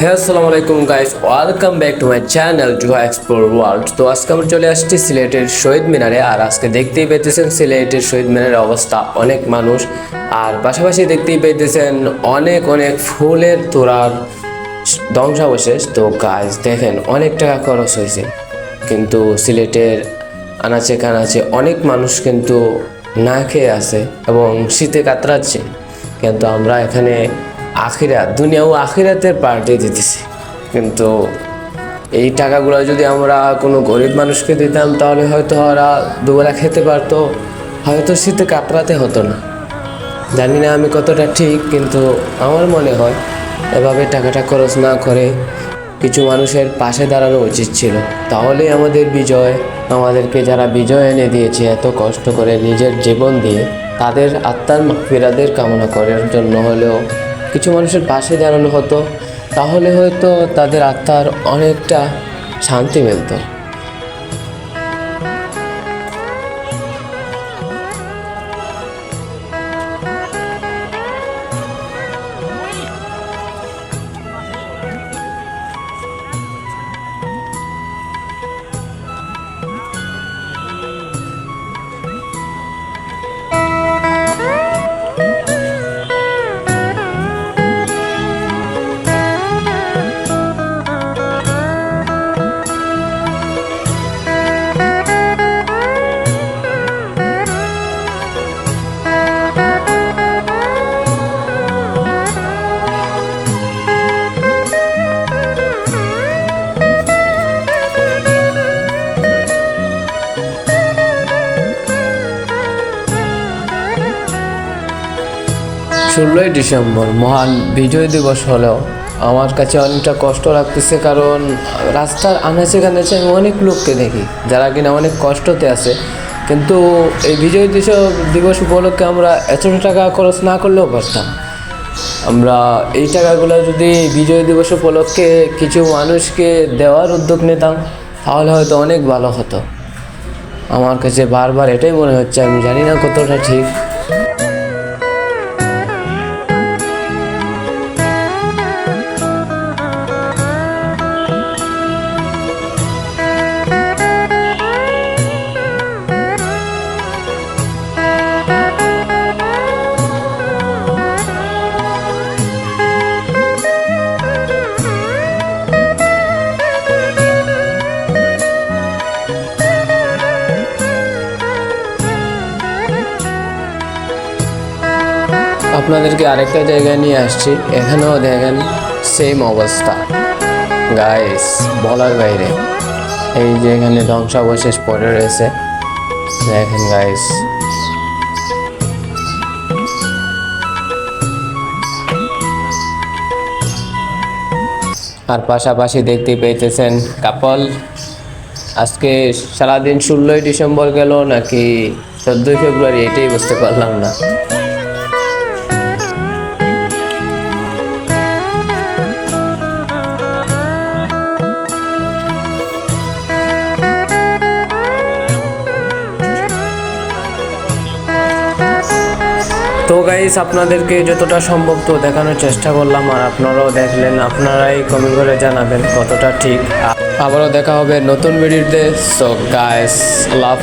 হ্যাঁ আসসালামু আলাইকুম guys welcome back to my channel to explore world তো আজকে আমরা চলে আসছি সিলেটের শহীদ মিনারে, আর আজকে দেখতেই পেতেছেন সিলেটের শহীদ মিনারের অবস্থা অনেক মানুষ। আর পাশাপাশি দেখতেই পেতেছেন অনেক অনেক ফুলের তোড়ার ধ্বংসাবশেষ। তো গাছ দেখেন, অনেক টাকা খরচ হয়েছে। কিন্তু সিলেটের আনাচে কানাচে অনেক মানুষ কিন্তু না খেয়ে আছে এবং শীতে কাতরাচ্ছে। কিন্তু আমরা এখানে আখিরাত দুনিয়া ও আখিরাতের পার্টি দিতেছে। কিন্তু এই টাকাগুলো যদি আমরা কোনো গরিব মানুষকে দিতাম, তাহলে হয়তো ওরা দুবেলা খেতে পারতো, হয়তো শীতে কাতরাতে হতো না। জানি না আমি কতটা ঠিক, কিন্তু আমার মনে হয় এভাবে টাকাটা খরচ না করে কিছু মানুষের পাশে দাঁড়ানো উচিত ছিল। তাহলেই আমাদের বিজয়, আমাদেরকে যারা বিজয় এনে দিয়েছে এত কষ্ট করে নিজের জীবন দিয়ে, তাদের আত্মার ফেরাদের কামনা করার জন্য হলেও কিছু মানুষের পাশে দাঁড়ানো হতো তাহলে হয়তো তাদের আত্মার অনেকটা শান্তি মিলতো। ষোলোই ডিসেম্বর, মহান বিজয় দিবস হলেও আমার কাছে অনেকটা কষ্ট লাগতেছে কারণ রাস্তার আনাচে কানাচে আমি অনেক লোককে দেখি, যারা কিনা অনেক কষ্টতে আছে। কিন্তু এই বিজয় দিবস দিবস উপলক্ষে আমরা এতটা টাকা খরচ না করলেও পারতাম। আমরা এই টাকাগুলো যদি বিজয় দিবস উপলক্ষে কিছু মানুষকে দেওয়ার উদ্যোগ নিতাম, তাহলে হয়তো অনেক ভালো হতো। আমার কাছে বারবার এটাই মনে হচ্ছে, আমি জানি না কতটা ঠিক। আপনাদেরকে আরেকটা জায়গায় নিয়ে আসছি। এখানেও দেখেন সেম অবস্থা। গাইস বলার বাইরে। এই যে এখানে ধ্বংসাবশেষ পড়ে রয়েছে। দেখেন গাইস আর পাশাপাশি দেখতে পেয়েছেন কাপল। আজকে সারাদিন ষোলোই ডিসেম্বর গেল নাকি চোদ্দোই ফেব্রুয়ারি, এটাই বুঝতে পারলাম না। তো গাইস আপনাদেরকে যতটা সম্ভব তো দেখানোর চেষ্টা করলাম, আর আপনারাও দেখলেন, আপনারাই কমেন্ট করে জানাবেন কতটা ঠিক। আবারও দেখা হবে নতুন ভিডিওতে সো গাইস লাভ